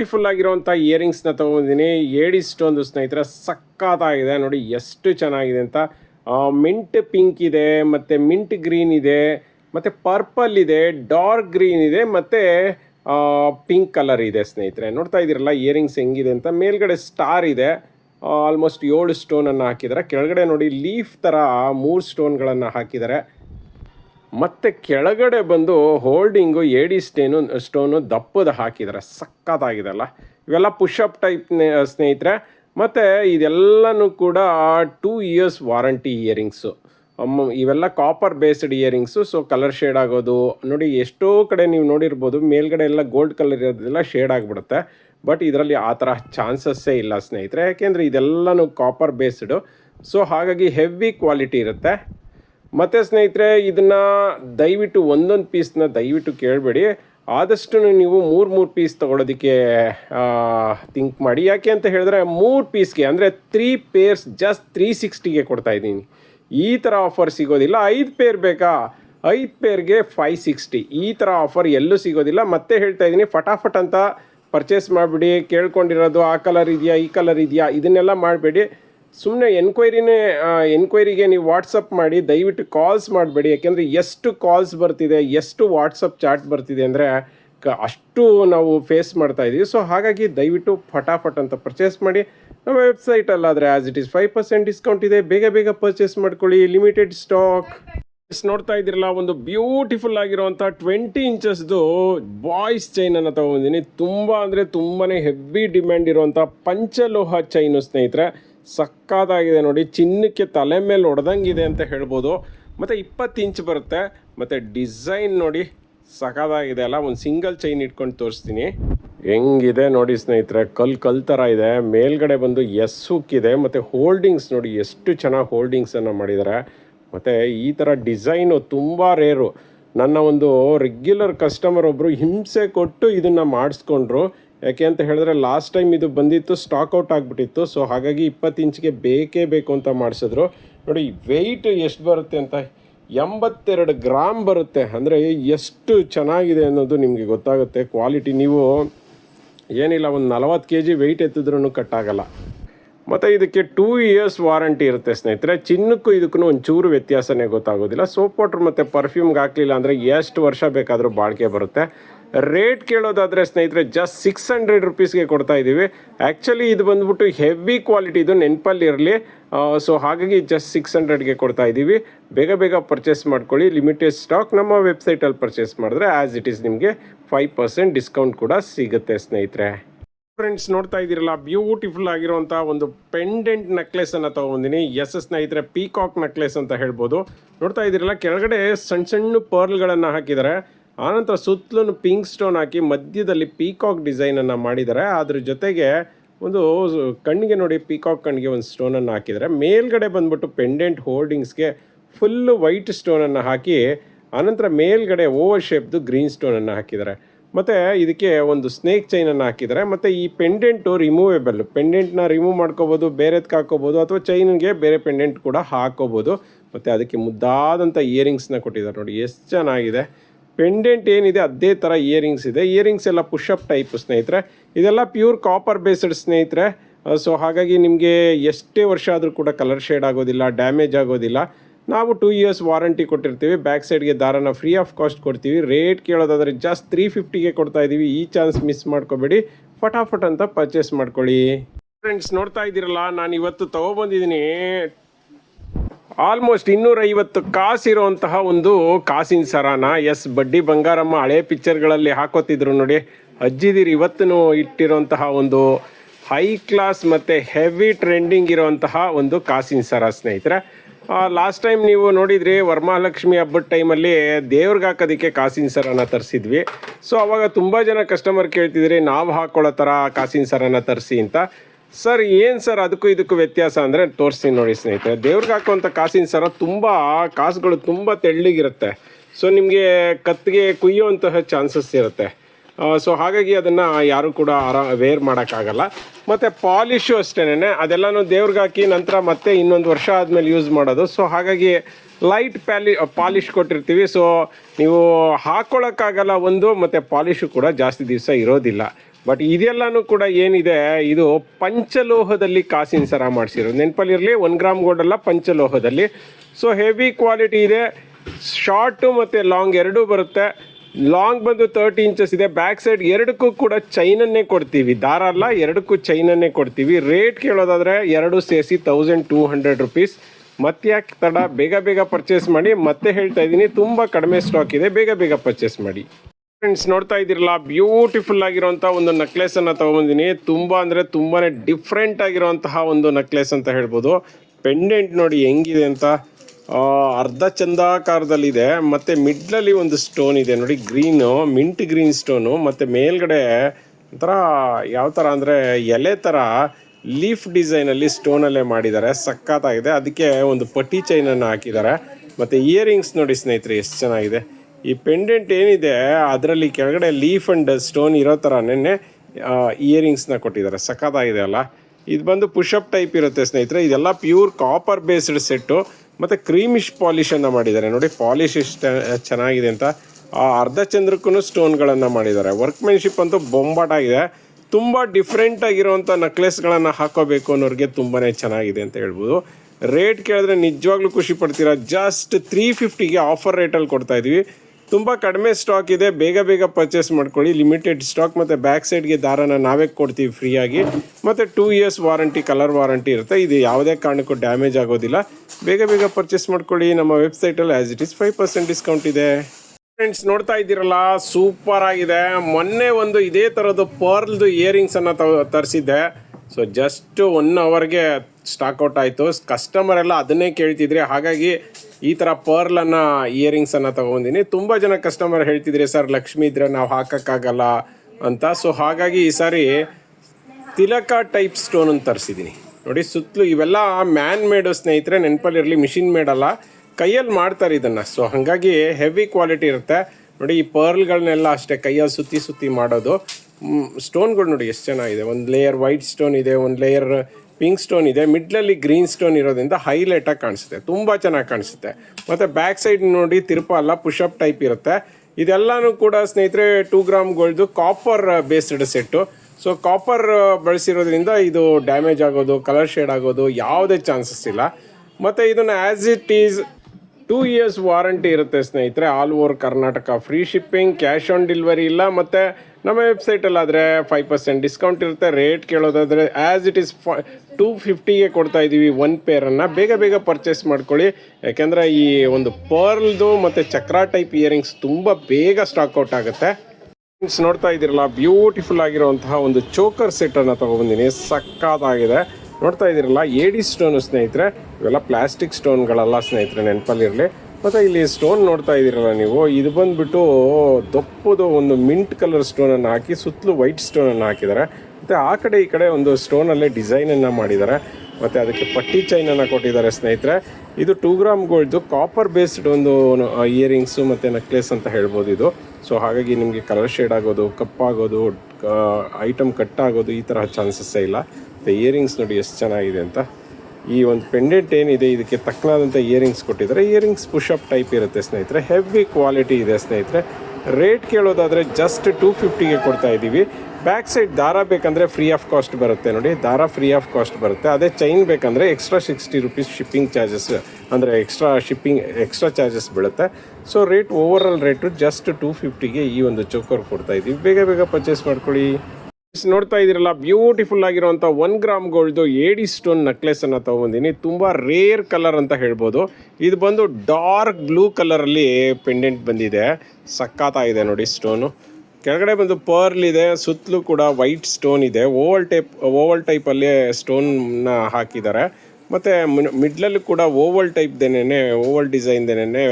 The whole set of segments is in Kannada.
ಬ್ಯೂಟಿಫುಲ್ ಆಗಿರುವಂಥ ಇಯರಿಂಗ್ಸ್ನ ತೊಗೊಂಡಿದ್ದೀನಿ. ಸ್ಟೋನ್ದು ಸ್ನೇಹಿತರೆ ಸಕ್ಕತ್ತಾಗಿದೆ ನೋಡಿ ಎಷ್ಟು ಚೆನ್ನಾಗಿದೆ ಅಂತ. ಮಿಂಟ್ ಪಿಂಕ್ ಇದೆ, ಮತ್ತು ಮಿಂಟ್ ಗ್ರೀನ್ ಇದೆ, ಮತ್ತು ಪರ್ಪಲ್ ಇದೆ ಡಾರ್ಕ್ ಗ್ರೀನ್ ಇದೆ, ಮತ್ತು ಪಿಂಕ್ ಕಲರ್ ಇದೆ ಸ್ನೇಹಿತರೆ. ನೋಡ್ತಾ ಇದ್ದೀರಲ್ಲ ಇಯರಿಂಗ್ಸ್ ಹೆಂಗಿದೆ ಅಂತ. ಮೇಲ್ಗಡೆ ಸ್ಟಾರ್ ಇದೆ. ಆಲ್ಮೋಸ್ಟ್ ಏಳು ಸ್ಟೋನನ್ನು ಹಾಕಿದ್ದಾರೆ. ಕೆಳಗಡೆ ನೋಡಿ ಲೀಫ್ ಥರ ಮೂರು ಸ್ಟೋನ್ಗಳನ್ನು ಹಾಕಿದ್ದಾರೆ. ಮತ್ತು ಕೆಳಗಡೆ ಬಂದು ಹೋಲ್ಡಿಂಗು ಏಡಿ ಸ್ಟೇನು ಸ್ಟೋನು ದಪ್ಪದ ಹಾಕಿದ್ದಾರೆ ಸಕ್ಕತ್ತಾಗಿದೆಲ್ಲ ಇವೆಲ್ಲ ಪುಷಪ್ ಟೈಪ್ ಸ್ನೇಹಿತರೆ. ಮತ್ತು ಇದೆಲ್ಲನೂ ಕೂಡ ಟೂ ಇಯರ್ಸ್ ವಾರಂಟಿ ಇಯರಿಂಗ್ಸು ಇವೆಲ್ಲ copper based earrings so colour shade ಆಗೋದು. ನೋಡಿ, ಎಷ್ಟೋ ಕಡೆ ನೀವು ನೋಡಿರ್ಬೋದು, ಮೇಲ್ಗಡೆ ಎಲ್ಲ ಗೋಲ್ಡ್ ಕಲರ್ ಇರೋದೆಲ್ಲ ಶೇಡ್ ಆಗಿಬಿಡುತ್ತೆ. ಬಟ್ ಇದರಲ್ಲಿ ಆ ಥರ ಚಾನ್ಸಸ್ಸೇ ಇಲ್ಲ, ಸ್ನೇಹಿತರೆ. ಯಾಕೆಂದರೆ ಇದೆಲ್ಲನೂ ಕಾಪರ್ ಬೇಸ್ಡು ಸೊ ಹಾಗಾಗಿ ಹೆವಿ ಕ್ವಾಲಿಟಿ ಇರುತ್ತೆ. ಮತ್ತು ಸ್ನೇಹಿತರೆ, ಇದನ್ನು ದಯವಿಟ್ಟು ಒಂದೊಂದು ಪೀಸ್ನ ದಯವಿಟ್ಟು ಕೇಳಬೇಡಿ. ಆದಷ್ಟು ನೀವು ಮೂರು ಮೂರು ಪೀಸ್ ತೊಗೊಳೋದಕ್ಕೆ ಥಿಂಕ್ ಮಾಡಿ. ಯಾಕೆ ಅಂತ ಹೇಳಿದ್ರೆ, ಮೂರು ಪೀಸ್ಗೆ ಅಂದರೆ ತ್ರೀ ಪೇರ್ಸ್ ಜಸ್ಟ್ ತ್ರೀ ಸಿಕ್ಸ್ಟಿಗೆ ಕೊಡ್ತಾ ಇದ್ದೀನಿ. ಈ ಥರ ಆಫರ್ ಸಿಗೋದಿಲ್ಲ. ಐದು ಪೇರ್ ಬೇಕಾ? ಐದು ಪೇರ್ಗೆ ಫೈವ್ ಸಿಕ್ಸ್ಟಿ ಈ ಥರ ಆಫರ್ ಎಲ್ಲೂ ಸಿಗೋದಿಲ್ಲ. ಮತ್ತೆ ಹೇಳ್ತಾ ಇದ್ದೀನಿ, ಫಟಾಫಟ್ ಅಂತ ಪರ್ಚೇಸ್ ಮಾಡಿಬಿಡಿ. ಕೇಳ್ಕೊಂಡಿರೋದು ಆ ಕಲರ್ ಇದೆಯಾ, ಈ ಕಲರ್ ಇದೆಯಾ, ಇದನ್ನೆಲ್ಲ ಮಾಡಬೇಡಿ. ಸುಮ್ಮನೆ ಎನ್ಕ್ವೈರಿನೇ ಎನ್ಕ್ವೈರಿಗೆ ನೀವು ವಾಟ್ಸಪ್ ಮಾಡಿ, ದಯವಿಟ್ಟು ಕಾಲ್ಸ್ ಮಾಡಬೇಡಿ. ಯಾಕೆಂದರೆ ಎಷ್ಟು ಕಾಲ್ಸ್ ಬರ್ತಿದೆ, ಎಷ್ಟು ವಾಟ್ಸಪ್ ಚಾಟ್ ಬರ್ತಿದೆ ಅಂದರೆ, ಕ, ಅಷ್ಟು ನಾವು ಫೇಸ್ ಮಾಡ್ತಾ ಇದ್ದೀವಿ ಸೊ ಹಾಗಾಗಿ ದಯವಿಟ್ಟು ಫಟಾಫಟ್ ಅಂತ ಪರ್ಚೇಸ್ ಮಾಡಿ. ನಮ್ಮ ವೆಬ್ಸೈಟಲ್ಲಾದರೆ as it is five percent discount ಇದೆ. ಬೇಗ ಬೇಗ ಪರ್ಚೇಸ್ ಮಾಡ್ಕೊಳ್ಳಿ. ಲಿಮಿಟೆಡ್ ಸ್ಟಾಕ್ ನೋಡ್ತಾ ಇದ್ದೀರಲ್ಲ, ಒಂದು ಬ್ಯೂಟಿಫುಲ್ ಆಗಿರುವಂಥ ಟ್ವೆಂಟಿ ಇಂಚಸ್ದು ಬಾಯ್ಸ್ ಚೈನನ್ನು ತೊಗೊಂಡಿದ್ದೀನಿ ತುಂಬ ಅಂದರೆ ತುಂಬಾ ಹೆವಿ ಡಿಮ್ಯಾಂಡ್ ಇರುವಂಥ ಪಂಚಲೋಹ ಚೈನು ಸ್ನೇಹಿತರೆ. ಸಕ್ಕತ್ತಾಗಿದೆ ನೋಡಿ. ಚಿನ್ನಕ್ಕೆ ತಲೆ ಮೇಲೆ ಹೊಡೆದಂಗಿದೆ ಅಂತ ಹೇಳ್ಬೋದು. ಮತ್ತು ಇಪ್ಪತ್ತು ಇಂಚ್ ಬರುತ್ತೆ. ಮತ್ತು ಡಿಸೈನ್ ನೋಡಿ ಸಖತ್ತಾಗಿದೆ ಅಲ್ಲ. ಒಂದು ಸಿಂಗಲ್ ಚೈನ್ ಇಟ್ಕೊಂಡು ತೋರಿಸ್ತೀನಿ. ಹೆಂಗಿದೆ ನೋಡಿ ಸ್ನೇಹಿತರೆ. ಕಲ್ ಕಲ್ ಥರ ಇದೆ. ಮೇಲ್ಗಡೆ ಬಂದು ಎಸ್ ಹುಕ್ಕಿದೆ ಮತ್ತು ಹೋಲ್ಡಿಂಗ್ಸ್ ನೋಡಿ ಎಷ್ಟು ಚೆನ್ನಾಗಿ ಹೋಲ್ಡಿಂಗ್ಸನ್ನು ಮಾಡಿದ್ದಾರೆ ಮತ್ತು ಈ ಥರ ಡಿಸೈನು ತುಂಬ ರೇರು ನನ್ನ ಒಂದು ರೆಗ್ಯುಲರ್ ಕಸ್ಟಮರ್ ಒಬ್ಬರು ಹಿಂಸೆ ಕೊಟ್ಟು ಇದನ್ನು ಮಾಡಿಸ್ಕೊಂಡ್ರು. ಯಾಕೆ ಅಂತ ಹೇಳಿದ್ರೆ ಲಾಸ್ಟ್ ಟೈಮ್ ಇದು ಬಂದಿತ್ತು ಸ್ಟಾಕ್ ಔಟ್ ಆಗಿಬಿಟ್ಟಿತ್ತು. ಸೊ ಹಾಗಾಗಿ ಇಪ್ಪತ್ತು ಇಂಚ್ಗೆ ಬೇಕೇ ಬೇಕು ಅಂತ ಮಾಡಿಸಿದ್ರು. ನೋಡಿ ವೆಯ್ಟ್ ಎಷ್ಟು ಬರುತ್ತೆ ಅಂತ? ಎಂಬತ್ತೆರಡು ಗ್ರಾಮ್ ಬರುತ್ತೆ. ಅಂದರೆ ಎಷ್ಟು ಚೆನ್ನಾಗಿದೆ ಅನ್ನೋದು ನಿಮಗೆ ಗೊತ್ತಾಗುತ್ತೆ. ಕ್ವಾಲಿಟಿ ನೀವು ಏನಿಲ್ಲ, ಒಂದು ನಲವತ್ತು ಕೆ ಜಿ ವೆಯ್ಟ್ ಎತ್ತಿದ್ರೂ ಕಟ್ಟಾಗಲ್ಲ. ಮತ್ತು ಇದಕ್ಕೆ ಟೂ ಇಯರ್ಸ್ ವಾರಂಟಿ ಇರುತ್ತೆ ಸ್ನೇಹಿತರೆ. ಚಿನ್ನಕ್ಕೂ ಇದಕ್ಕೂ ಒಂಚೂರು ಚೂರು ವ್ಯತ್ಯಾಸನೇ ಗೊತ್ತಾಗೋದಿಲ್ಲ. ಸೋಪ್ ವಾಟ್ರ್ ಮತ್ತು ಪರ್ಫ್ಯೂಮ್ಗೆ ಹಾಕಲಿಲ್ಲ ಅಂದರೆ ಎಷ್ಟು ವರ್ಷ ಬೇಕಾದರೂ ಬಾಳಿಕೆ ಬರುತ್ತೆ. ರೇಟ್ ಕೇಳೋದಾದರೆ ಸ್ನೇಹಿತರೆ ಜಸ್ಟ್ ಸಿಕ್ಸ್ ಹಂಡ್ರೆಡ್ ರುಪೀಸ್ಗೆ ಕೊಡ್ತಾ ಇದ್ದೀವಿ. ಆ್ಯಕ್ಚುಲಿ ಇದು ಬಂದ್ಬಿಟ್ಟು ಹೆವಿ ಕ್ವಾಲಿಟಿ ಇದು ನೆನಪಲ್ಲಿ ಇರಲಿ. ಸೊ ಹಾಗಾಗಿ ಜಸ್ಟ್ ಸಿಕ್ಸ್ ಹಂಡ್ರೆಡ್ಗೆ ಕೊಡ್ತಾ ಇದ್ದೀವಿ. ಬೇಗ ಬೇಗ ಪರ್ಚೇಸ್ ಮಾಡ್ಕೊಳ್ಳಿ. ಲಿಮಿಟೆಡ್ ಸ್ಟಾಕ್ ನಮ್ಮ ವೆಬ್ಸೈಟಲ್ಲಿ ಪರ್ಚೇಸ್ ಮಾಡಿದ್ರೆ ಆ್ಯಸ್ ಇಟ್ ಈಸ್ ನಿಮಗೆ ಫೈವ್ ಪರ್ಸೆಂಟ್ ಡಿಸ್ಕೌಂಟ್ ಕೂಡ ಸಿಗುತ್ತೆ ಸ್ನೇಹಿತರೆ. ಫ್ರೆಂಡ್ಸ್ ನೋಡ್ತಾ ಇದ್ದೀರಲ್ಲ ಬ್ಯೂಟಿಫುಲ್ ಆಗಿರುವಂಥ ಒಂದು ಪೆಂಡೆಂಟ್ ನೆಕ್ಲೆಸನ್ನು ತೊಗೊಂಡಿನಿ. ಎಸ್ ಸ್ನೇಹಿತರೆ ಪೀಕಾಕ್ ನೆಕ್ಲೆಸ್ ಅಂತ ಹೇಳ್ಬೋದು. ನೋಡ್ತಾ ಇದ್ದೀರಲ್ಲ, ಕೆಳಗಡೆ ಸಣ್ಣ ಸಣ್ಣ ಪರ್ಲ್ಗಳನ್ನು ಹಾಕಿದ್ದಾರೆ. ಆನಂತರ ಸುತ್ತಲೂ ಪಿಂಕ್ ಸ್ಟೋನ್ ಹಾಕಿ ಮಧ್ಯದಲ್ಲಿ ಪೀಕಾಕ್ ಡಿಸೈನನ್ನು ಮಾಡಿದ್ದಾರೆ. ಅದ್ರ ಜೊತೆಗೆ ಒಂದು ಕಣ್ಣಿಗೆ ನೋಡಿ ಪೀಕಾಕ್ ಕಣ್ಣಿಗೆ ಒಂದು ಸ್ಟೋನನ್ನು ಹಾಕಿದ್ದಾರೆ. ಮೇಲ್ಗಡೆ ಬಂದ್ಬಿಟ್ಟು ಪೆಂಡೆಂಟ್ ಹೋಲ್ಡಿಂಗ್ಸ್ಗೆ ಫುಲ್ಲು ವೈಟ್ ಸ್ಟೋನನ್ನು ಹಾಕಿ ಆನಂತರ ಮೇಲ್ಗಡೆ ಓವರ್ ಶೇಪ್ದು ಗ್ರೀನ್ ಸ್ಟೋನನ್ನು ಹಾಕಿದ್ದಾರೆ. ಮತ್ತು ಇದಕ್ಕೆ ಒಂದು ಸ್ನೇಕ್ ಚೈನನ್ನು ಹಾಕಿದ್ದಾರೆ. ಮತ್ತು ಈ ಪೆಂಡೆಂಟು ರಿಮೂವೇಬಲ್ ಪೆಂಡೆಂಟ್ನ ರಿಮೂವ್ ಮಾಡ್ಕೋಬೋದು, ಬೇರೆದಕ್ಕೆ ಹಾಕೋಬೋದು, ಅಥವಾ ಚೈನ್ಗೆ ಬೇರೆ ಪೆಂಡೆಂಟ್ ಕೂಡ ಹಾಕೋಬೋದು. ಮತ್ತು ಅದಕ್ಕೆ ಮುದ್ದಾದಂಥ ಇಯರಿಂಗ್ಸ್ನ ಕೊಟ್ಟಿದ್ದಾರೆ ನೋಡಿ, ಎಷ್ಟು ಚೆನ್ನಾಗಿದೆ. ಪೆಂಡೆಂಟ್ ಏನಿದೆ ಅದೇ ಥರ ಇಯರಿಂಗ್ಸ್ ಇದೆ. ಇಯರಿಂಗ್ಸ್ ಎಲ್ಲ ಪುಷಪ್ ಟೈಪ್ ಸ್ನೇಹಿತರೆ. ಇದೆಲ್ಲ ಪ್ಯೂರ್ ಕಾಪರ್ ಬೇಸ್ಡ್ ಸ್ನೇಹಿತರೆ. ಸೊ ಹಾಗಾಗಿ ನಿಮಗೆ ಎಷ್ಟೇ ವರ್ಷ ಆದರೂ ಕೂಡ ಕಲರ್ ಶೇಡ್ ಆಗೋದಿಲ್ಲ ಡ್ಯಾಮೇಜ್ ಆಗೋದಿಲ್ಲ. ನಾವು ಟೂ ಇಯರ್ಸ್ ವಾರಂಟಿ ಕೊಟ್ಟಿರ್ತೀವಿ. ಬ್ಯಾಕ್ ಸೈಡ್ಗೆ ದಾರನ ಫ್ರೀ ಆಫ್ ಕಾಸ್ಟ್ ಕೊಡ್ತೀವಿ. ರೇಟ್ ಕೇಳೋದಾದರೆ ಜಸ್ಟ್ ತ್ರೀ ಫಿಫ್ಟಿಗೆ ಕೊಡ್ತಾ ಇದ್ದೀವಿ ಈ ಚಾನ್ಸ್ ಮಿಸ್ ಮಾಡ್ಕೋಬೇಡಿ. ಫಟಾಫಟ್ ಅಂತ ಪರ್ಚೇಸ್ ಮಾಡ್ಕೊಳ್ಳಿ. ಫ್ರೆಂಡ್ಸ್ ನೋಡ್ತಾ ಇದ್ದೀರಲ್ಲ? ನಾನು ಇವತ್ತು ತೊಗೊಬಂದಿದ್ದೀನಿ ಆಲ್ಮೋಸ್ಟ್ ಇನ್ನೂರೈವತ್ತು ಕಾಸಿರುವಂತಹ ಒಂದು ಕಾಸಿನ ಸರಾನ ಎಸ್ ಬಡ್ಡಿ ಬಂಗಾರಮ್ಮ ಹಳೆ ಪಿಕ್ಚರ್ಗಳಲ್ಲಿ ಹಾಕೋತಿದ್ರು ನೋಡಿ. ಅಜ್ಜಿದಿರು ಇವತ್ತು ಇಟ್ಟಿರುವಂತಹ ಒಂದು ಹೈ ಕ್ಲಾಸ್ ಮತ್ತು ಹೆವಿ ಟ್ರೆಂಡಿಂಗ್ ಇರುವಂತಹ ಒಂದು ಕಾಸಿನ ಸರ, ಸ್ನೇಹಿತರೆ. ಲಾಸ್ಟ್ ಟೈಮ್ ನೀವು ನೋಡಿದ್ರಿ ವರಮಹಾಲಕ್ಷ್ಮಿ ಹಬ್ಬದ ಟೈಮಲ್ಲಿ ದೇವ್ರಿಗೆ ಹಾಕೋದಕ್ಕೆ ಕಾಸಿನ ಸರನ ತರಿಸಿದ್ವಿ. ಸೊ, ಅವಾಗ ತುಂಬ ಜನ ಕಸ್ಟಮರ್ ಕೇಳ್ತಿದ್ರಿ, ನಾವು ಹಾಕೊಳ್ಳೋ ಥರ ಕಾಸಿನ ಸರನ ತರಿಸಿ ಅಂತ. ಸರ್, ಏನು ಸರ್ ಅದಕ್ಕೂ ಇದಕ್ಕೂ ವ್ಯತ್ಯಾಸ ಅಂದರೆ ತೋರಿಸ್ತೀನಿ ನೋಡಿ ಸ್ನೇಹಿತರೆ, ದೇವ್ರಿಗೆ ಹಾಕುವಂಥ ಕಾಸಿನ ಸರ ತುಂಬ, ಕಾಸುಗಳು ತುಂಬ ತೆಳ್ಳಗಿರುತ್ತೆ. ಸೊ ನಿಮಗೆ ಕತ್ತಿಗೆ ಕುಯ್ಯುವಂತಹ ಚಾನ್ಸಸ್ ಇರುತ್ತೆ. ಸೊ ಹಾಗಾಗಿ ಅದನ್ನು ಯಾರು ಕೂಡ ಆರಾ ವೇರ್ ಮಾಡೋಕ್ಕಾಗಲ್ಲ. ಮತ್ತು ಪಾಲಿಶು ಅಷ್ಟೇನೆ ಅದೆಲ್ಲನೂ ದೇವ್ರಿಗೆ ಹಾಕಿ ನಂತರ ಮತ್ತೆ ಇನ್ನೊಂದು ವರ್ಷ ಆದಮೇಲೆ ಯೂಸ್ ಮಾಡೋದು. ಸೊ ಹಾಗಾಗಿ ಲೈಟ್ ಪ್ಯಾಲಿ ಪಾಲಿಶ್ ಕೊಟ್ಟಿರ್ತೀವಿ. ಸೊ ನೀವು ಹಾಕ್ಕೊಳ್ಳೋಕ್ಕಾಗಲ್ಲ ಒಂದು, ಮತ್ತು ಪಾಲಿಶು ಕೂಡ ಜಾಸ್ತಿ ದಿವಸ ಇರೋದಿಲ್ಲ. ಬಟ್ ಇದೆಲ್ಲನೂ ಕೂಡ ಏನಿದೆ, ಇದು ಪಂಚಲೋಹದಲ್ಲಿ ಕಾಸಿನ ಸರ ಮಾಡಿಸಿರೋ ನೆನಪಲ್ಲಿರಲಿ ಒನ್ ಗ್ರಾಮ್ ಅಲ್ಲ ಪಂಚಲೋಹದಲ್ಲಿ. ಸೊ ಹೆವಿ ಕ್ವಾಲಿಟಿ ಇದೆ ಶಾರ್ಟು ಮತ್ತು ಲಾಂಗ್ ಎರಡೂ ಬರುತ್ತೆ. ಲಾಂಗ್ ಬಂದು ತರ್ಟಿ ಇಂಚಸ್ ಇದೆ ಬ್ಯಾಕ್ ಸೈಡ್ ಎರಡಕ್ಕೂ ಕೂಡ ಚೈನನ್ನೇ ಕೊಡ್ತೀವಿ. ದಾರ ಅಲ್ಲ, ಎರಡಕ್ಕೂ ಚೈನನ್ನೇ ಕೊಡ್ತೀವಿ. ರೇಟ್ ಕೇಳೋದಾದರೆ ಎರಡು ಸೇರಿಸಿ ತೌಸಂಡ್ ಟೂ ಹಂಡ್ರೆಡ್ ರುಪೀಸ್ ಮತ್ತೆ ತಡ? ಬೇಗ ಬೇಗ ಪರ್ಚೇಸ್ ಮಾಡಿ. ಮತ್ತೆ ಹೇಳ್ತಾ ಇದ್ದೀನಿ, ತುಂಬ ಕಡಿಮೆ ಸ್ಟಾಕ್ ಇದೆ, ಬೇಗ ಬೇಗ ಪರ್ಚೇಸ್ ಮಾಡಿ. ಫ್ರೆಂಡ್ಸ್ ನೋಡ್ತಾ ಇದ್ದೀರಲ್ಲ? ಬ್ಯೂಟಿಫುಲ್ ಆಗಿರುವಂಥ ಒಂದು ನೆಕ್ಲೆಸ್ ಅನ್ನ ತಗೊಂಬಂದಿನಿ. ತುಂಬ ಅಂದರೆ ತುಂಬಾ ಡಿಫ್ರೆಂಟ್ ಆಗಿರುವಂತಹ ಒಂದು ನೆಕ್ಲೆಸ್ ಅಂತ ಹೇಳ್ಬೋದು. ಪೆಂಡೆಂಟ್ ನೋಡಿ ಹೆಂಗಿದೆ ಅಂತ? ಅರ್ಧ ಚಂದಾಕಾರದಲ್ಲಿದೆ. ಮತ್ತು ಮಿಡ್ಲಲ್ಲಿ ಒಂದು ಸ್ಟೋನ್ ಇದೆ. ನೋಡಿ ಗ್ರೀನು ಮಿಂಟ್ ಗ್ರೀನ್ ಸ್ಟೋನು ಮತ್ತು ಮೇಲ್ಗಡೆ ಒಂಥರ ಯಾವ ಥರ ಅಂದರೆ ಎಲೆ ಥರ ಲೀಫ್ ಡಿಸೈನಲ್ಲಿ ಸ್ಟೋನಲ್ಲೇ ಮಾಡಿದ್ದಾರೆ. ಸಕ್ಕತ್ತಾಗಿದೆ ಅದಕ್ಕೆ ಒಂದು ಪಟ್ಟಿ ಚೈನನ್ನು ಹಾಕಿದ್ದಾರೆ. ಮತ್ತು ಇಯರಿಂಗ್ಸ್ ನೋಡಿ ಸ್ನೇಹಿತರೆ, ಎಷ್ಟು ಚೆನ್ನಾಗಿದೆ. ಈ ಪೆಂಡೆಂಟ್ ಏನಿದೆ, ಅದರಲ್ಲಿ ಕೆಳಗಡೆ ಲೀಫ್ ಅಂಡ್ ಸ್ಟೋನ್ ಇರೋ ಥರ ನೆನ್ನೆ ಇಯರಿಂಗ್ಸ್ನ ಕೊಟ್ಟಿದ್ದಾರೆ. ಸಖತ್ತಾಗಿದೆ ಅಲ್ಲ. ಇದು ಬಂದು ಪುಷಪ್ ಟೈಪ್ ಇರುತ್ತೆ ಸ್ನೇಹಿತರೆ. ಇದೆಲ್ಲ ಪ್ಯೂರ್ ಕಾಪರ್ ಬೇಸ್ಡ್ ಸೆಟ್ಟು ಮತ್ತು ಕ್ರೀಮಿಶ್ ಪಾಲಿಷನ್ನು ಮಾಡಿದ್ದಾರೆ. ನೋಡಿ ಪಾಲಿಶ್ ಇಷ್ಟ ಚೆನ್ನಾಗಿದೆ ಅಂತ. ಆ ಅರ್ಧ ಚಂದ್ರಕ್ಕೂ ಸ್ಟೋನ್ಗಳನ್ನು ಮಾಡಿದ್ದಾರೆ. ವರ್ಕ್ಮೆನ್ಶಿಪ್ ಅಂತೂ ಬೊಂಬಾಟಾಗಿದೆ. ತುಂಬ ಡಿಫ್ರೆಂಟ್ ಆಗಿರುವಂಥ ನೆಕ್ಲೆಸ್ಗಳನ್ನು ಹಾಕೋಬೇಕು ಅನ್ನೋರಿಗೆ ತುಂಬಾ ಚೆನ್ನಾಗಿದೆ ಅಂತ ಹೇಳ್ಬೋದು. ರೇಟ್ ಕೇಳಿದ್ರೆ ನಿಜವಾಗ್ಲೂ ಖುಷಿ ಪಡ್ತೀರಾ? ಜಸ್ಟ್ ತ್ರೀ ಫಿಫ್ಟಿಗೆ ಆಫರ್ ರೇಟಲ್ಲಿ ಕೊಡ್ತಾ ಇದೀವಿ. ತುಂಬ ಕಡಿಮೆ ಸ್ಟಾಕ್ ಇದೆ. ಬೇಗ ಬೇಗ ಪರ್ಚೇಸ್ ಮಾಡ್ಕೊಳ್ಳಿ. ಲಿಮಿಟೆಡ್ ಸ್ಟಾಕ್ ಮತ್ತು ಬ್ಯಾಕ್ ಸೈಡ್ಗೆ ದಾರನ ನಾವೇ ಕೊಡ್ತೀವಿ ಫ್ರೀಯಾಗಿ ಮತ್ತು two years warranty colour warranty ಇರುತ್ತೆ. ಇದು ಯಾವುದೇ ಕಾರಣಕ್ಕೂ ಡ್ಯಾಮೇಜ್ ಆಗೋದಿಲ್ಲ. ಬೇಗ ಬೇಗ ಪರ್ಚೇಸ್ ಮಾಡ್ಕೊಳ್ಳಿ. ನಮ್ಮ ವೆಬ್ಸೈಟಲ್ಲಿ as it is five percent discount ಇದೆ. ಫ್ರೆಂಡ್ಸ್ ನೋಡ್ತಾ ಇದ್ದೀರಲ್ಲ? ಸೂಪರ್ ಆಗಿದೆ. ಮೊನ್ನೆ ಒಂದು ಇದೇ ಥರದ್ದು ಪರ್ಲ್ದು ಇಯರಿಂಗ್ಸನ್ನು ತರಿಸಿದ್ದೆ. ಸೊ ಜಸ್ಟ್ ಒನ್ ಅವರ್ಗೆ ಸ್ಟಾಕ್ಔಟ್ ಆಯಿತು. ಕಸ್ಟಮರ್ ಎಲ್ಲ ಅದನ್ನೇ ಕೇಳ್ತಿದ್ರೆ, ಹಾಗಾಗಿ ಈ ಥರ ಪರ್ಲನ್ನು ಇಯರಿಂಗ್ಸನ್ನು ತೊಗೊಂಡಿನಿ ತುಂಬ ಜನ ಕಸ್ಟಮರ್ ಹೇಳ್ತಿದ್ರೆ, ಸರ್, ಲಕ್ಷ್ಮಿ ಇದ್ರೆ ನಾವು ಹಾಕೋಕ್ಕಾಗಲ್ಲ ಅಂತ. ಸೊ ಹಾಗಾಗಿ ಈ ಸಾರಿ ತಿಲಕ ಟೈಪ್ ಸ್ಟೋನ್ ಅಂತ ತರಿಸಿದ್ದೀನಿ ನೋಡಿ, ಸುತ್ತಲೂ ಇವೆಲ್ಲ ಮ್ಯಾನ್ ಮೇಡ್ ಸ್ನೇಹಿತರೆ, ನೆನಪಲ್ಲಿರಲಿ ಮಿಷಿನ್ ಮೇಡಲ್ಲ ಕೈಯಲ್ಲಿ ಮಾಡ್ತಾರೆ ಇದನ್ನು. ಸೊ ಹಾಗಾಗಿ ಹೆವಿ ಕ್ವಾಲಿಟಿ ಇರುತ್ತೆ. ನೋಡಿ, ಈ ಪರ್ಲ್ಗಳನ್ನೆಲ್ಲ ಅಷ್ಟೇ ಕೈಯಲ್ಲಿ ಸುತ್ತಿ ಸುತ್ತಿ ಮಾಡೋದು. ಸ್ಟೋನ್ಗಳು ನೋಡಿ ಎಷ್ಟು ಚೆನ್ನಾಗಿದೆ ಒಂದು ಲೇಯರ್ ವೈಟ್ ಸ್ಟೋನ್ ಇದೆ, ಒಂದು ಲೇಯರ್ ಪಿಂಕ್ ಸ್ಟೋನ್ ಇದೆ. ಮಿಡ್ಲಲ್ಲಿ ಗ್ರೀನ್ ಸ್ಟೋನ್ ಇರೋದ್ರಿಂದ ಹೈಲೈಟಾಗಿ ಕಾಣಿಸುತ್ತೆ. ತುಂಬ ಚೆನ್ನಾಗಿ ಕಾಣಿಸುತ್ತೆ. ಮತ್ತು ಬ್ಯಾಕ್ ಸೈಡ್ ನೋಡಿ ತಿರುಪ ಅಲ್ಲ ಪುಷಪ್ ಟೈಪ್ ಇರುತ್ತೆ. ಇದೆಲ್ಲನೂ ಕೂಡ ಸ್ನೇಹಿತರೆ two ಗ್ರಾಮ್ಗಳ್ದು copper based set so copper ಬಳಸಿರೋದ್ರಿಂದ ಇದು ಡ್ಯಾಮೇಜ್ ಆಗೋದು ಕಲರ್ ಶೇಡ್ ಆಗೋದು ಯಾವುದೇ ಚಾನ್ಸಸ್ ಇಲ್ಲ. ಮತ್ತು ಇದನ್ನು as it is two years warranty ಇರುತ್ತೆ ಸ್ನೇಹಿತರೆ. All over Karnataka free shipping cash on delivery ಇಲ್ಲ. ಮತ್ತು ನಮ್ಮ ವೆಬ್ಸೈಟಲ್ಲಾದರೆ ಫೈವ್ ಪರ್ಸೆಂಟ್ ಡಿಸ್ಕೌಂಟ್ ಇರುತ್ತೆ. ರೇಟ್ ಕೇಳೋದಾದರೆ ಆ್ಯಸ್ ಇಟ್ ಈಸ್ ಫ ಟೂ ಫಿಫ್ಟಿಗೆ ಕೊಡ್ತಾ ಇದ್ದೀವಿ ಒನ್ ಪೇರನ್ನು ಬೇಗ ಬೇಗ ಪರ್ಚೇಸ್ ಮಾಡ್ಕೊಳ್ಳಿ. ಯಾಕೆಂದರೆ ಈ ಒಂದು ಪರ್ಲ್ದು ಮತ್ತು ಚಕ್ರ ಟೈಪ್ ಇಯರಿಂಗ್ಸ್ ತುಂಬ ಬೇಗ ಸ್ಟಾಕ್ ಔಟ್ ಆಗುತ್ತೆ. ನೋಡ್ತಾ ಇದ್ದೀರಲ್ಲ ಬ್ಯೂಟಿಫುಲ್ ಆಗಿರುವಂತಹ ಒಂದು ಚೋಕರ್ ಸೆಟ್ಟನ್ನು ತೊಗೊಬಂದಿನಿ. ಸಕ್ಕತ್ತಾಗಿದೆ. ನೋಡ್ತಾ ಇದ್ದೀರಲ್ಲ ಏಡಿ ಸ್ಟೋನು ಸ್ನೇಹಿತರೆ, ಇವೆಲ್ಲ ಪ್ಲಾಸ್ಟಿಕ್ ಸ್ಟೋನ್ಗಳೆಲ್ಲ ಸ್ನೇಹಿತರೆ ನೆನಪಲ್ಲಿರಲಿ ಮತ್ತು ಇಲ್ಲಿ ಸ್ಟೋನ್ ನೋಡ್ತಾ ಇದ್ದೀರಲ್ಲ ನೀವು? ಇದು ಬಂದ್ಬಿಟ್ಟು ದಪ್ಪದ ಒಂದು ಮಿಂಟ್ ಕಲರ್ ಸ್ಟೋನನ್ನು ಹಾಕಿ ಸುತ್ತಲೂ ವೈಟ್ ಸ್ಟೋನನ್ನು ಹಾಕಿದ್ದಾರೆ. ಮತ್ತು ಆ ಕಡೆ ಈ ಕಡೆ ಒಂದು ಸ್ಟೋನಲ್ಲೇ ಡಿಸೈನನ್ನು ಮಾಡಿದ್ದಾರೆ. ಮತ್ತು ಅದಕ್ಕೆ ಪಟ್ಟಿ ಚೈನನ್ನು ಕೊಟ್ಟಿದ್ದಾರೆ ಸ್ನೇಹಿತರೆ. ಇದು ಟೂ ಗ್ರಾಮ್ ಗೋಲ್ಡ್ದು ಕಾಪರ್ ಬೇಸ್ಡ್ ಒಂದು ಇಯರಿಂಗ್ಸು ಮತ್ತು ನೆಕ್ಲೆಸ್ ಅಂತ ಹೇಳ್ಬೋದು ಇದು. ಸೊ ಹಾಗಾಗಿ ನಿಮಗೆ ಕಲರ್ ಶೇಡ್ ಆಗೋದು ಕಪ್ಪಾಗೋದು ಐಟಮ್ ಕಟ್ ಆಗೋದು ಈ ಥರ ಚಾನ್ಸಸ್ಸೇ ಇಲ್ಲ. ಮತ್ತು ಇಯರಿಂಗ್ಸ್ ನೋಡಿ ಎಷ್ಟು ಚೆನ್ನಾಗಿದೆ ಅಂತ ಈ ಒಂದು ಪೆಂಡೆಂಟ್ ಏನಿದೆ, ಇದಕ್ಕೆ ತಕ್ಕನಾದಂಥ ಇಯರಿಂಗ್ಸ್ ಕೊಟ್ಟಿದ್ದಾರೆ. ಇಯರಿಂಗ್ಸ್ ಪುಷಪ್ ಟೈಪ್ ಇರುತ್ತೆ ಸ್ನೇಹಿತರೆ. ಹೆವಿ ಕ್ವಾಲಿಟಿ ಇದೆ ಸ್ನೇಹಿತರೆ. ರೇಟ್ ಕೇಳೋದಾದರೆ ಜಸ್ಟ್ ಟೂ ಫಿಫ್ಟಿಗೆ ಕೊಡ್ತಾ ಇದ್ದೀವಿ. ಬ್ಯಾಕ್ ಸೈಡ್ ದಾರ ಬೇಕಂದರೆ ಫ್ರೀ ಆಫ್ ಕಾಸ್ಟ್ ಬರುತ್ತೆ ನೋಡಿ. ದಾರ ಫ್ರೀ ಆಫ್ ಕಾಸ್ಟ್ ಬರುತ್ತೆ. ಅದೇ ಚೈನ್ ಬೇಕಂದರೆ extra sixty rupees shipping charges ಅಂದರೆ ಎಕ್ಸ್ಟ್ರಾ ಶಿಪ್ಪಿಂಗ್ ಎಕ್ಸ್ಟ್ರಾ ಚಾರ್ಜಸ್ ಬೀಳುತ್ತೆ. So rate over all rate just two ಫಿಫ್ಟಿಗೆ ಈ ಒಂದು ಚೋಕರ್ ಕೊಡ್ತಾ ಇದ್ದೀವಿ. ಬೇಗ ಬೇಗ ಪರ್ಚೇಸ್ ಮಾಡ್ಕೊಳ್ಳಿ. ನೋಡ್ತಾ ಇದ್ದೀರಲ್ಲ ಬ್ಯೂಟಿಫುಲ್ ಆಗಿರುವಂಥ ಒನ್ ಗ್ರಾಮ್ ಗೋಲ್ಡ್ದು ಏಡಿ ಸ್ಟೋನ್ ನೆಕ್ಲೆಸ್ ಅನ್ನ ತಗೊಂಡಿನಿ ತುಂಬ ರೇರ್ ಕಲರ್ ಅಂತ ಹೇಳ್ಬೋದು. ಇದು ಬಂದು ಡಾರ್ಕ್ ಬ್ಲೂ ಕಲರಲ್ಲಿ ಪೆಂಡೆಂಟ್ ಬಂದಿದೆ. ಸಕ್ಕತ್ತಾಗಿದೆ ನೋಡಿ ಸ್ಟೋನು ಕೆಳಗಡೆ ಬಂದು ಪರ್ಲ್ ಇದೆ, ಸುತ್ತಲೂ ಕೂಡ ವೈಟ್ ಸ್ಟೋನ್ ಇದೆ. ಓವಲ್ ಟೈಪ್ ಓವಲ್ ಸ್ಟೋನ್ ಸ್ಟೋನ್ನ ಹಾಕಿದ್ದಾರೆ. ಮತ್ತು ಮಿಡ್ಲಲ್ಲೂ ಕೂಡ ಓವಲ್ ಟೈಪ್ದೇನೆ ಓವಲ್ ಡಿಸೈನ್ದೇನೆ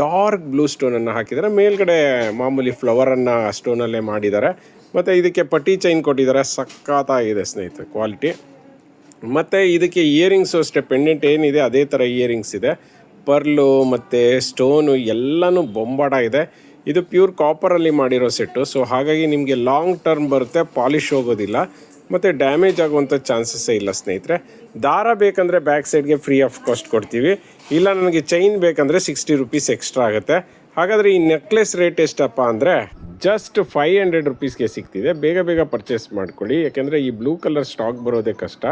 ಡಾರ್ಕ್ ಬ್ಲೂ ಸ್ಟೋನನ್ನು ಹಾಕಿದ್ದಾರೆ. ಮೇಲ್ಗಡೆ ಮಾಮೂಲಿ ಫ್ಲವರನ್ನು ಸ್ಟೋನಲ್ಲೇ ಮಾಡಿದ್ದಾರೆ. ಮತ್ತು ಇದಕ್ಕೆ ಪಟ್ಟಿ ಚೈನ್ ಕೊಟ್ಟಿದ್ದಾರೆ. ಸಖತ್ತಾಗಿದೆ ಸ್ನೇಹಿತರೆ, ಕ್ವಾಲಿಟಿ. ಮತ್ತು ಇದಕ್ಕೆ ಇಯರಿಂಗ್ಸು ಅಷ್ಟೇ ಪೆಂಡೆಂಟ್ ಏನಿದೆ, ಅದೇ ಥರ ಇಯರಿಂಗ್ಸ್ ಇದೆ. ಪರ್ಲು ಮತ್ತು ಸ್ಟೋನು ಎಲ್ಲನೂ ಬೊಂಬಾಟ ಇದೆ. ಇದು ಪ್ಯೂರ್ ಕಾಪರಲ್ಲಿ ಮಾಡಿರೋ ಸೆಟ್ಟು, ಸೊ ಹಾಗಾಗಿ ನಿಮಗೆ ಲಾಂಗ್ ಟರ್ಮ್ ಬರುತ್ತೆ, ಪಾಲಿಶ್ ಹೋಗೋದಿಲ್ಲ. ಮತ್ತು ಡ್ಯಾಮೇಜ್ ಆಗುವಂಥ ಚಾನ್ಸಸ್ಸೇ ಇಲ್ಲ ಸ್ನೇಹಿತರೆ. ದಾರ ಬೇಕಂದರೆ ಬ್ಯಾಕ್ ಸೈಡ್ಗೆ ಫ್ರೀ ಆಫ್ ಕಾಸ್ಟ್ ಕೊಡ್ತೀವಿ. ಇಲ್ಲ ನನಗೆ ಚೈನ್ ಬೇಕಂದರೆ ಸಿಕ್ಸ್ಟಿ ರುಪೀಸ್ ಎಕ್ಸ್ಟ್ರಾ ಆಗುತ್ತೆ. ಹಾಗಾದರೆ ಈ ನೆಕ್ಲೆಸ್ ರೇಟ್ ಎಷ್ಟಪ್ಪ ಅಂದರೆ ಜಸ್ಟ್ ಫೈವ್ ಹಂಡ್ರೆಡ್ ರುಪೀಸ್ಗೆ ಸಿಗ್ತಿದೆ. ಬೇಗ ಬೇಗ ಪರ್ಚೇಸ್ ಮಾಡ್ಕೊಳ್ಳಿ. ಯಾಕೆಂದರೆ ಈ ಬ್ಲೂ ಕಲರ್ ಸ್ಟಾಕ್ ಬರೋದೇ ಕಷ್ಟ.